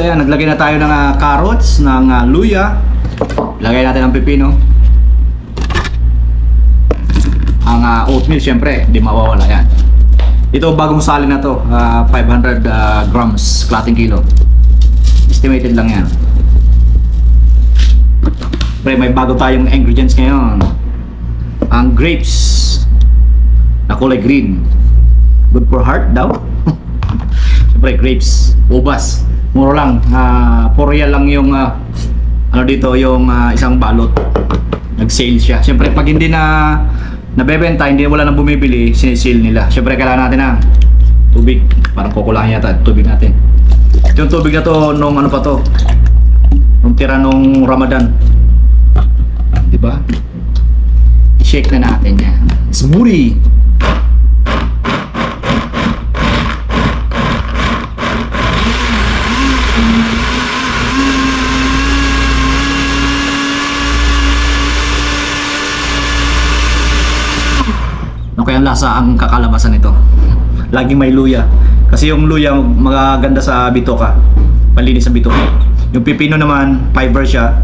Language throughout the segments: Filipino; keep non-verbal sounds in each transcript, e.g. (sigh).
Ayan, naglagay na tayo ng ah, carrots, ng ah, luya. Lagay natin ang pipino. Ang ah, oatmeal, syempre, di mawawala yan. Ito, bagong sali na to. ah, 500 ah, grams, klating kilo. Estimated lang yan. Pre, may bago tayong ingredients ngayon. Ang grapes na kulay green. Good for heart daw. (laughs) Siyempre, grapes, ubas. Muro lang. Uh, 4 real lang yung ah, ano dito, yung ah, isang balot. Nag-sale siya. Siyempre, pag hindi na nabebenta, hindi wala nang bumibili, sinisale nila. Siyempre, kailangan natin ng tubig. Parang kukulangan yata tubig natin. Yung tubig na to, nung ano pa to, nung tira nung Ramadan. Di ba? I-shake na natin yan. Smoothie! Ano kaya ang kakalabasan nito? Laging may luya. Kasi yung luya magaganda sa bitoka. Palinis sa bitoka. Yung pipino naman, fiber siya.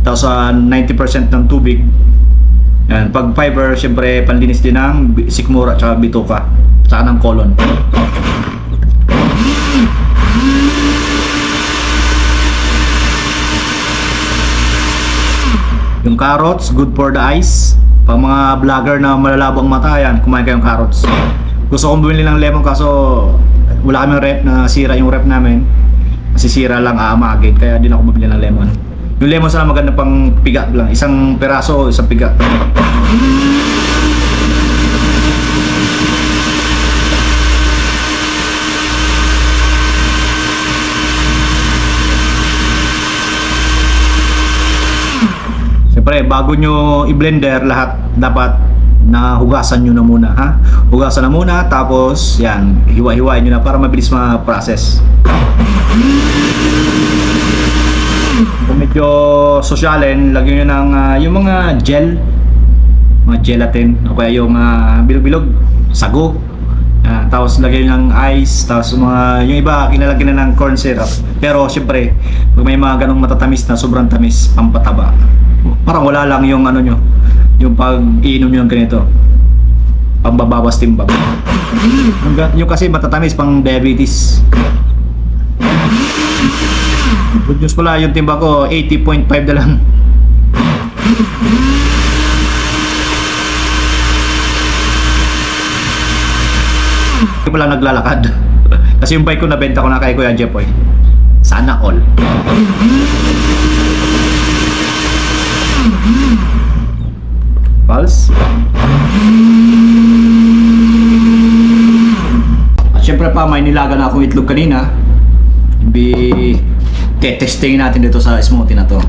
Tapos sa 90% ng tubig. Yan. Pag fiber, syempre panlinis din ng sikmura at bitoka. Tsaka ng colon. Carrots, good for the eyes. Pag mga vlogger na malalabo ang mata, yan, kumain kayong carrots. Gusto kong bumili ng lemon kaso wala kaming rep na sira yung rep namin. Masisira lang aamagin, kaya din ako bumili ng lemon. Yung lemon sana maganda pang piga lang. Isang peraso, isang piga. Siyempre, bago nyo i-blender lahat, dapat na hugasan nyo na muna, ha? Hugasan na muna, tapos, yan, hiwa-hiwain nyo na para mabilis ma-process. Kung medyo sosyalin, lagyan nyo ng ah, yung mga gel, mga gelatin, o kaya yung ah, bilog-bilog, sago. Ah, tapos lagyan nyo ng ice, tapos mga, yung iba, kinalagyan na ng corn syrup. Pero, syempre, pag may mga ganong matatamis na sobrang tamis, pampataba. Parang wala lang yung ano nyo, yung pag iinom nyo ng ganito. Pambabawas timbang. Yung kasi matatamis pang diabetes. Good news pala, yung timba ko, 80.5 na lang. Hindi pala naglalakad. Kasi yung bike ko nabenta ko na kay Kuya Jepoy. Sana all. Pulse. At syempre pa, may nilaga na akong itlog kanina. Bi testing natin dito sa smoothie na to.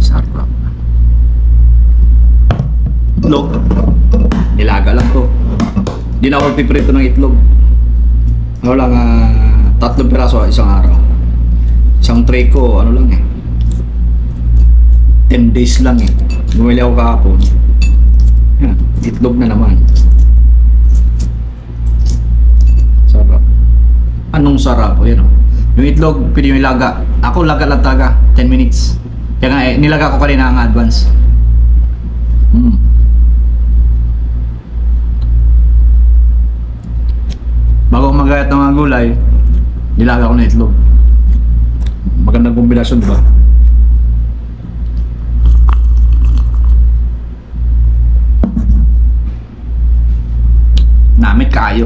Sarap. Itlog. Nilaga lang to. Hindi na ako piprito ng itlog. Ano lang, ah, tatlong piraso isang araw. Isang tray ko, ano lang eh. 10 days lang eh. Bumili ako kahapon. Yan, itlog na naman. Sarap. Anong sarap? O yan o. Yung itlog, pwede yung ilaga. Ako laga lang taga, 10 minutes. Kaya nga eh, nilaga ko kanina ang advance. Mm. Bago ako magayat ng mga gulay, nilaga ko na itlog. Magandang kombinasyon, di ba? Namit kayo.